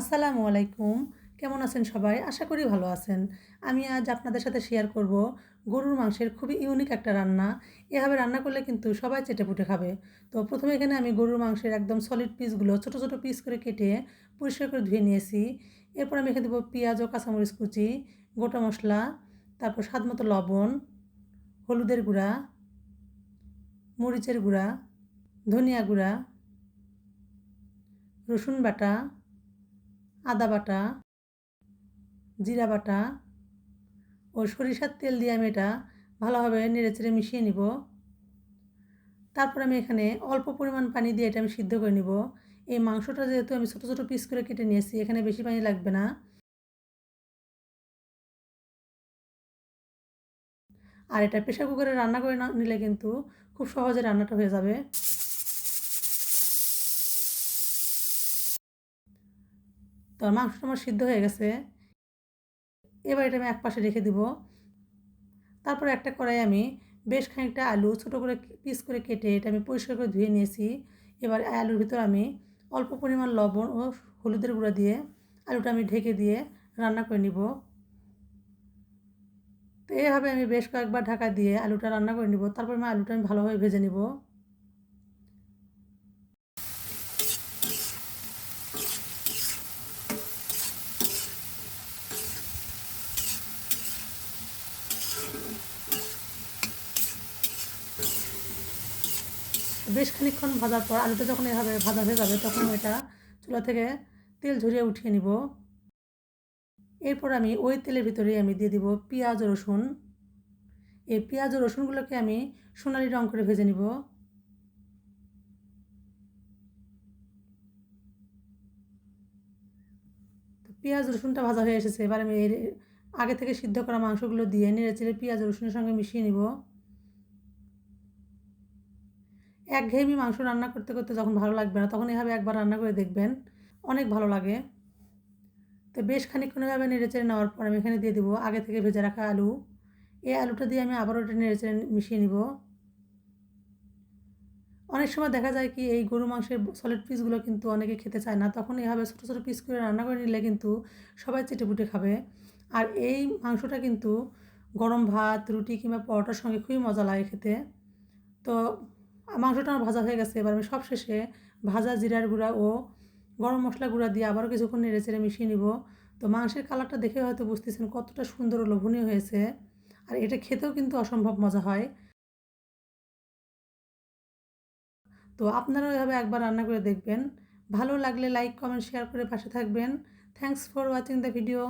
আসসালামু আলাইকুম। কেমন আছেন সবাই? আশা করি ভালো আছেন। আমি আজ আপনাদের সাথে শেয়ার করব গরুর মাংসের খুবই ইউনিক একটা রান্না। এভাবে রান্না করলে কিন্তু সবাই চেটেপুটে খাবে। তো প্রথমে এখানে আমি গরুর মাংসের একদম সলিড পিসগুলো ছোট ছোট পিস করে কেটে পরিষ্কার করে ধুয়ে নিয়েছি। এরপর আমি এখানে দেবো পেঁয়াজ ও কাঁচামরিচ কুচি, গোটা মশলা, তারপর স্বাদ মতো লবণ, হলুদের গুঁড়া, মরিচের গুঁড়া, ধনিয়া গুঁড়া, রসুন বাটা আদা বাটা, জিরা বাটা ও সরিষার তেল দিয়ে আমি এটা ভালোভাবে নেড়েচেড়ে মিশিয়ে নিব। তারপর আমি এখানে অল্প পরিমাণ পানি দিয়ে এটা আমি সিদ্ধ করে নিব। এই মাংসটা যেহেতু আমি ছোটো ছোটো পিস করে কেটে নিয়েছি, এখানে বেশি পানি লাগবে না। আর এটা প্রেশার কুকারে রান্না করে নিলে কিন্তু খুব সহজে রান্নাটা হয়ে যাবে। তো মাংসটা আমার সিদ্ধ হয়ে গেছে। এবার এটা আমি এক পাশে রেখে দিব। তারপর একটা কড়াই আমি বেশ খানিকটা আলু ছোটো করে পিস করে কেটে এটা আমি পরিষ্কার করে ধুয়ে নিয়েছি। এবার আলুর ভিতর আমি অল্প পরিমাণ লবণ ও হলুদের গুঁড়া দিয়ে আলুটা আমি ঢেকে দিয়ে রান্না করে নিব। তো এইভাবে আমি বেশ কয়েকবার ঢাকা দিয়ে আলুটা রান্না করে নিব। তারপর আমি আলুটা আমি ভালোভাবে ভেজে নিব। বেশ খানিক্ষণ ভাজার পর আলুটা যখন এভাবে ভাজা হয়ে যাবে, তখন এটা চুলা থেকে তেল ঝরিয়ে উঠিয়ে নিব। এরপর আমি ওই তেলের ভিতরে আমি দিয়ে দিব পেঁয়াজ, রসুন। এই পেঁয়াজ ও রসুনগুলোকে আমি সোনালি রং করে ভেজে নিব। পেঁয়াজ, রসুনটা ভাজা হয়ে এসেছে। এবার আমি এর আগে থেকে সিদ্ধ করা মাংসগুলো দিয়ে নেড়ে চেড়ে পেঁয়াজ, রসুনের সঙ্গে মিশিয়ে নিব। একঘেয়েমি মাংস রান্না করতে করতে যখন ভালো লাগবে না, তখন এভাবে একবার রান্না করে দেখবেন। অনেক ভালো লাগে। তো বেশ খানিকক্ষণ এভাবে নেড়ে চেড়ে নেওয়ার পর আমি এখানে দিয়ে দেবো আগে থেকে ভেজে রাখা আলু। এই আলুটা দিয়ে আমি আবারও এটা নেড়েচেড়ে মিশিয়ে নিব। অনেক সময় দেখা যায় কি, এই গরু মাংসের সলিড পিসগুলো কিন্তু অনেকে খেতে চায় না, তখন এভাবে ছোটো ছোটো পিস করে রান্না করে নিলে কিন্তু সবাই চেটেপুটে খাবে। আর এই মাংসটা কিন্তু গরম ভাত, রুটি কিংবা পরোটার সঙ্গে খুবই মজা লাগে খেতে। তো মাংসটা আমার ভাজা হয়ে গেছে। এবার আমি সব শেষে ভাজা জিরার গুঁড়া ও গরম মশলা গুঁড়া দিয়ে আবারও কিছুক্ষণ নেড়ে চেড়ে মিশিয়ে নিব। তো মাংসের কালারটা দেখে হয়তো বুঝতেছেন কতটা সুন্দর ও লোভনীয় হয়েছে। আর এটা খেতেও কিন্তু অসম্ভব মজা হয়। তো আপনারাও এভাবে একবার রান্না করে দেখবেন। ভালো লাগলে লাইক কমেন্ট শেয়ার করে পাশে থাকবেন। Thanks for watching the video